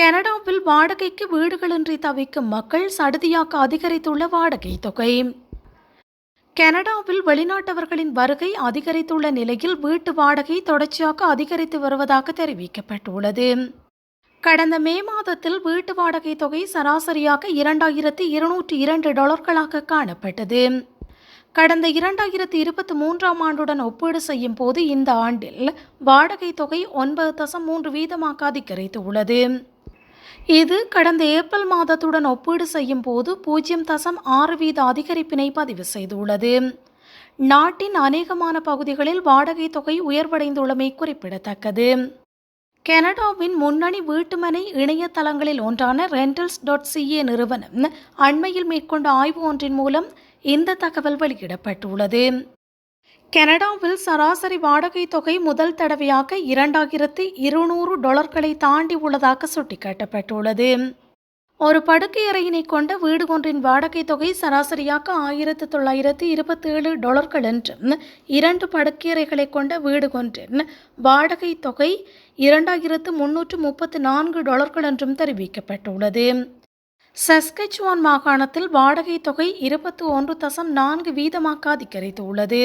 கனடாவில் வாடகைக்கு வீடுகளின்றி தவிக்கும் மக்கள் சடுதியாக அதிகரித்துள்ள வாடகை தொகை. கனடாவில் வெளிநாட்டவர்களின் வருகை அதிகரித்துள்ள நிலையில் வீட்டு வாடகை தொடர்ச்சியாக அதிகரித்து வருவதாக தெரிவிக்கப்பட்டுள்ளது. கடந்த மே மாதத்தில் வீட்டு வாடகை தொகை சராசரியாக இரண்டாயிரத்தி இருநூற்றி இரண்டு டாலர்களாக காணப்பட்டது. கடந்த இரண்டாயிரத்தி இருபத்தி மூன்றாம் ஆண்டுடன் ஒப்பீடு செய்யும் போது இந்த ஆண்டில் வாடகை தொகை ஒன்பது தசம் மூன்று வீதமாக அதிகரித்துள்ளது. இது கடந்த ஏப்ரல் மாதத்துடன் ஒப்பீடு செய்யும் போது பூஜ்ஜியம் தசம் ஆறு வீத அதிகரிப்பினை பதிவு செய்துள்ளது. நாட்டின் அநேகமான பகுதிகளில் வாடகை தொகை உயர்வடைந்துள்ளமை குறிப்பிடத்தக்கது. கனடாவின் முன்னணி வீட்டுமனை இணையதளங்களில் ஒன்றான ரெண்டல்ஸ் டாட் சிஏ நிறுவனம் அண்மையில் மேற்கொண்ட ஆய்வு ஒன்றின் மூலம் இந்த தகவல் வெளியிடப்பட்டுள்ளது. கனடாவில் சராசரி வாடகை தொகை முதல் தடவையாக இரண்டாயிரத்தி இருநூறு டாலர்களை தாண்டி உள்ளதாக சுட்டிக்காட்டப்பட்டுள்ளது. ஒரு படுக்கை அறையினை கொண்ட வீடு ஒன்றின் வாடகை தொகை சராசரியாக ஆயிரத்து தொள்ளாயிரத்தி இருபத்தேழு டாலர்கள் என்றும் இரண்டு படுக்கையறைகளை கொண்ட வீடு ஒன்றின் வாடகை தொகை இரண்டாயிரத்து முன்னூற்று முப்பத்து நான்கு டாலர்கள் என்றும் தெரிவிக்கப்பட்டுள்ளது. சஸ்கச்சுவான் மாகாணத்தில் வாடகை தொகை இருபத்தி ஒன்று தசம் நான்கு வீதமாக அதிகரித்துள்ளது.